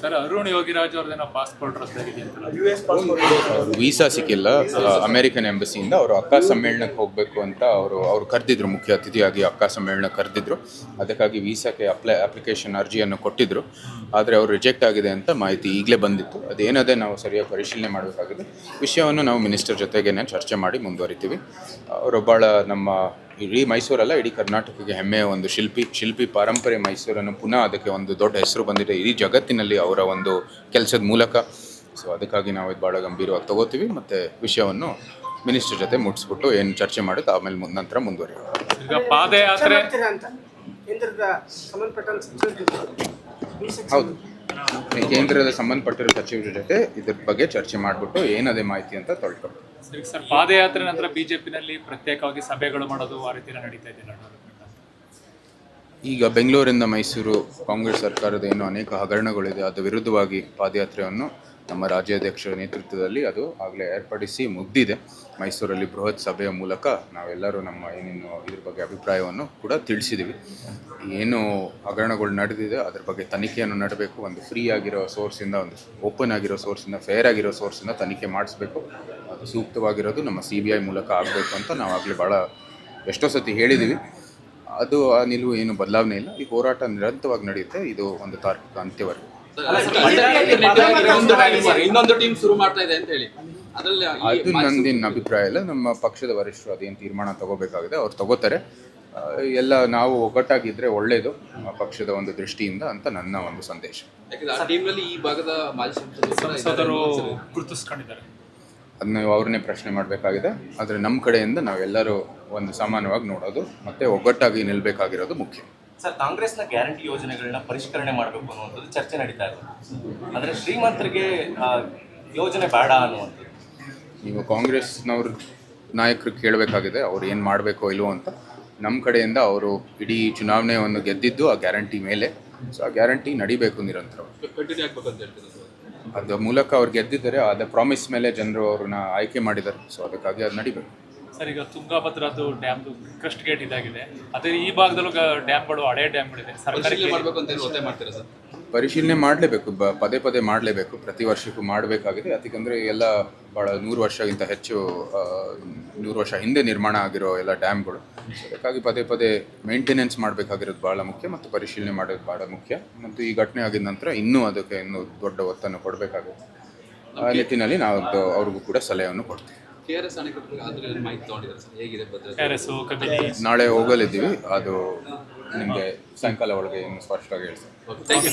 Sir Arun Yogiraj ಅವ್ರದ್ದೇನೋ passport ರದ್ದಾಗಿದೆ visa ಸಿಕ್ಕಿಲ್ಲ. ಅಮೆರಿಕನ್ ಎಂಬಸಿಯಿಂದ ಅವರು ಅಕ್ಕ ಸಮ್ಮೇಳನಕ್ಕೆ ಹೋಗಬೇಕು ಅಂತ ಅವರು ಅವರು ಕರೆದಿದ್ರು. ಮುಖ್ಯ ಅತಿಥಿಯಾಗಿ ಅಕ್ಕ ಸಮ್ಮೇಳನಕ್ಕೆ ಕರೆದಿದ್ರು. ಅದಕ್ಕಾಗಿ ವೀಸಾಕ್ಕೆ ಅಪ್ಲೈ ಅಪ್ಲಿಕೇಶನ್ ಅರ್ಜಿಯನ್ನು ಕೊಟ್ಟಿದ್ರು. ಆದರೆ ಅವರು ರಿಜೆಕ್ಟ್ ಆಗಿದೆ ಅಂತ ಮಾಹಿತಿ ಈಗಲೇ ಬಂದಿತ್ತು. ಅದೇನದೇ ನಾವು ಸರಿಯಾಗಿ ಪರಿಶೀಲನೆ ಮಾಡಬೇಕಾಗಿದೆ. ವಿಷಯವನ್ನು ನಾವು ಮಿನಿಸ್ಟರ್ ಜೊತೆಗೇನೆ ಚರ್ಚೆ ಮಾಡಿ ಮುಂದುವರಿತೀವಿ. ಅವರು ಭಾಳ ನಮ್ಮ ಇಡೀ ಮೈಸೂರಲ್ಲ ಇಡೀ ಕರ್ನಾಟಕಕ್ಕೆ ಹೆಮ್ಮೆಯ ಒಂದು ಶಿಲ್ಪಿ ಶಿಲ್ಪಿ ಪಾರಂಪರೆ ಮೈಸೂರನ್ನು ಪುನಃ ಅದಕ್ಕೆ ಒಂದು ದೊಡ್ಡ ಹೆಸರು ಬಂದಿದೆ. ಇಡೀ ಜಗತ್ತಿನಲ್ಲಿ ಅವರ ಒಂದು ಕೆಲಸದ ಮೂಲಕ. ಸೊ ಅದಕ್ಕಾಗಿ ನಾವು ಇದು ಭಾಳ ಗಂಭೀರವಾಗಿ ತಗೋತೀವಿ. ಮತ್ತು ವಿಷಯವನ್ನು ಮಿನಿಸ್ಟರ್ ಜೊತೆ ಮುಟ್ಸ್ಬಿಟ್ಟು ಏನು ಚರ್ಚೆ ಮಾಡೋದು ಆಮೇಲೆ ನಂತರ ಮುಂದುವರಿಯೋದು ಹೌದು. ಕೇಂದ್ರದ ಸಂಬಂಧಪಟ್ಟಿರೋ ಸಚಿವರ ಜೊತೆ ಇದ್ರ ಬಗ್ಗೆ ಚರ್ಚೆ ಮಾಡಿಬಿಟ್ಟು ಏನದೇ ಮಾಹಿತಿ ಅಂತ ತೊಳ್ಕೊಂಡು ಸರಿ ಪಾದಯಾತ್ರೆ ನಂತರ ಬಿಜೆಪಿನಲ್ಲಿ ಪ್ರತ್ಯೇಕವಾಗಿ ಸಭೆಗಳು ಮಾಡೋದು ಆ ರೀತಿ ನಡೀತಾ ಇದೆ ಈಗ ಬೆಂಗಳೂರಿಂದ ಮೈಸೂರು ಕಾಂಗ್ರೆಸ್ ಸರ್ಕಾರದ ಏನು ಅನೇಕ ಹಗರಣಗಳಿದೆ. ಅದರ ವಿರುದ್ಧವಾಗಿ ಪಾದಯಾತ್ರೆಯನ್ನು ನಮ್ಮ ರಾಜ್ಯಾಧ್ಯಕ್ಷರ ನೇತೃತ್ವದಲ್ಲಿ ಅದು ಆಗಲೇ ಏರ್ಪಡಿಸಿ ಮುಗ್ದಿದೆ. ಮೈಸೂರಲ್ಲಿ ಬೃಹತ್ ಸಭೆಯ ಮೂಲಕ ನಾವೆಲ್ಲರೂ ನಮ್ಮ ಏನೇನು ಇದ್ರ ಬಗ್ಗೆ ಅಭಿಪ್ರಾಯವನ್ನು ಕೂಡ ತಿಳಿಸಿದ್ದೀವಿ ಏನು ಹಗರಣಗಳು ನಡೆದಿದೆ, ಅದ್ರ ಬಗ್ಗೆ ತನಿಖೆಯನ್ನು ನಡಬೇಕು. ಒಂದು ಫ್ರೀ ಆಗಿರೋ ಸೋರ್ಸಿಂದ ಒಂದು ಓಪನ್ ಆಗಿರೋ ಸೋರ್ಸಿಂದ ಫೇರ್ ಆಗಿರೋ ಸೋರ್ಸಿಂದ ತನಿಖೆ ಮಾಡಿಸ್ಬೇಕು. ಅದು ಸೂಕ್ತವಾಗಿರೋದು ನಮ್ಮ ಸಿ ಬಿ ಐ ಮೂಲಕ ಆಗಬೇಕು ಅಂತ ನಾವು ಆಗಲೇ ಭಾಳ ಎಷ್ಟೋ ಸತಿ ಹೇಳಿದ್ದೀವಿ ಅದು ಆ ನಿಲುವು ಏನು ಬದಲಾವಣೆ ಇಲ್ಲ. ಈ ಹೋರಾಟ ನಿರಂತರವಾಗಿ ನಡೆಯುತ್ತೆ. ಇದು ಒಂದು ತಾರ್ಕಿಕ ಅಂತ್ಯವರೆಗೂ. ಇನ್ನೊಂದು ಟೀಮ್ ಶುರು ಮಾಡ್ತಾ ಇದೆ ಅಂತ ಹೇಳಿ. ಅದ್ರಲ್ಲಿ ಅದು ನಂದಿನ ಅಭಿಪ್ರಾಯ ಇಲ್ಲ. ನಮ್ಮ ಪಕ್ಷದ ವರಿಷ್ಠರು ಅದೇನು ತೀರ್ಮಾನ ತಗೋಬೇಕಾಗಿದೆ ಅವ್ರು ತಗೋತಾರೆ. ಎಲ್ಲ ನಾವು ಒಗ್ಗಟ್ಟಾಗಿದ್ರೆ ಒಳ್ಳೆಯದು ನಮ್ಮ ಪಕ್ಷದ ಒಂದು ದೃಷ್ಟಿಯಿಂದ ಅಂತ ನನ್ನ ಒಂದು ಸಂದೇಶ. ಯಾಕಂದ್ರೆ ಆ ಟೀಮ್ನಲ್ಲಿ ಈ ಭಾಗದ ಮಾಜಿ. ಸಂಸದರು ಗುರುತಿಸ್ಕೊಂಡಿದ್ದಾರೆ. ಅದನ್ನ ಅವ್ರನ್ನೇ ಪ್ರಶ್ನೆ ಮಾಡಬೇಕಾಗಿದೆ. ಆದರೆ ನಮ್ಮ ಕಡೆಯಿಂದ ನಾವೆಲ್ಲರೂ ಒಂದು ಸಮಾನವಾಗಿ ನೋಡೋದು ಮತ್ತು ಒಗ್ಗಟ್ಟಾಗಿ ನಿಲ್ಲಬೇಕಾಗಿರೋದು ಮುಖ್ಯ. ಸರ್ ಕಾಂಗ್ರೆಸ್ನ ಗ್ಯಾರಂಟಿ ಯೋಜನೆಗಳನ್ನ ಪರಿಷ್ಕರಣೆ ಮಾಡಬೇಕು ಅನ್ನುವಂಥದ್ದು ಚರ್ಚೆ ನಡೀತಾ ಇದೆ. ಆದರೆ ಶ್ರೀಮಂತರಿಗೆ ಯೋಜನೆ ಬೇಡ ಅನ್ನುವಂಥದ್ದು. ನೀವು ಕಾಂಗ್ರೆಸ್ನವ್ರ ನಾಯಕರು ಕೇಳಬೇಕಾಗಿದೆ ಅವ್ರು ಏನು ಮಾಡಬೇಕೋ ಇಲ್ವೋ ಅಂತ. ನಮ್ಮ ಕಡೆಯಿಂದ ಅವರು ಇಡೀ ಚುನಾವಣೆಯನ್ನು ಗೆದ್ದಿದ್ದು ಆ ಗ್ಯಾರಂಟಿ ಮೇಲೆ. ಸೊ ಆ ಗ್ಯಾರಂಟಿ ನಡಿಬೇಕು ನಿರಂತರ ಅದ್ರ ಮೂಲಕ ಅವ್ರು ಗೆದ್ದಿದ್ದಾರೆ. ಅದ ಪ್ರಾಮಿಸ್ ಮೇಲೆ ಜನರು ಅವ್ರನ್ನ ಆಯ್ಕೆ ಮಾಡಿದ್ದಾರೆ. ಸೊ ಅದಕ್ಕಾಗಿ ಅದು ನಡಿಬೇಕು. ಸರ್ ಈಗ ತುಂಗಾಭದ್ರದ್ದು ಡ್ಯಾಮ್ದು ಕ್ರಸ್ಟ್ ಗೇಟ್ ಇದಾಗಿದೆ. ಅದೇ ಈ ಭಾಗದಲ್ಲೂ ಡ್ಯಾಮ್ಗಳು ಹಳೆ ಡ್ಯಾಮ್ಗಳಿದೆ. ಸರ್ಕಾರಿ ಮಾಡಬೇಕು ಮಾಡ್ಬೇಕು ಅಂತ ಹೇಳಿ ಒತ್ತಾಯ ಮಾಡ್ತೀರಾ ಸರ್? ಪರಿಶೀಲನೆ ಮಾಡಲೇಬೇಕು ಬ ಪದೇ ಪದೇ ಮಾಡಲೇಬೇಕು ಪ್ರತಿ ವರ್ಷಕ್ಕೂ ಮಾಡಬೇಕಾಗಿದೆ. ಯಾಕಂದರೆ ಎಲ್ಲ ಭಾಳ ನೂರು ವರ್ಷಕ್ಕಿಂತ ಹೆಚ್ಚು ನೂರು ವರ್ಷ ಹಿಂದೆ ನಿರ್ಮಾಣ ಆಗಿರೋ ಎಲ್ಲ ಡ್ಯಾಮ್ಗಳು. ಅದಕ್ಕಾಗಿ ಪದೇ ಪದೇ ಮೇಂಟೆನೆನ್ಸ್ ಮಾಡಬೇಕಾಗಿರೋದು ಭಾಳ ಮುಖ್ಯ ಮತ್ತು ಪರಿಶೀಲನೆ ಮಾಡೋದು ಭಾಳ ಮುಖ್ಯ. ಮತ್ತು ಈ ಘಟನೆ ಆಗಿದ ನಂತರ ಇನ್ನೂ ಅದಕ್ಕೆ ಇನ್ನೂ ದೊಡ್ಡ ಒತ್ತನ್ನು ಕೊಡಬೇಕಾಗುತ್ತೆ. ಆ ನಿಟ್ಟಿನಲ್ಲಿ ನಾವು ಅವ್ರಿಗೂ ಕೂಡ ಸಲಹೆಯನ್ನು ಕೊಡ್ತೀವಿ. ಕೆ ಆರ್ ಎಸ್ ಅಣೆಕಟ್ಟು ಅದ್ರ ಮಾಹಿತಿ ತಗೊಂಡಿದ್ದಾರೆ ಸರ್? ಹೇಗಿದೆ ಭದ್ರತೆ? ಟೆರೆಸು ಕಬಿನಿ ನಾಳೆ ಹೋಗಲಿದ್ದೀವಿ. ಅದು ನಿಮಗೆ ಸಾಯಂಕಾಲ ಒಳಗೆ ಇನ್ನು ಸ್ಪಷ್ಟವಾಗಿ ಹೇಳ್ತೀನಿ. Thank you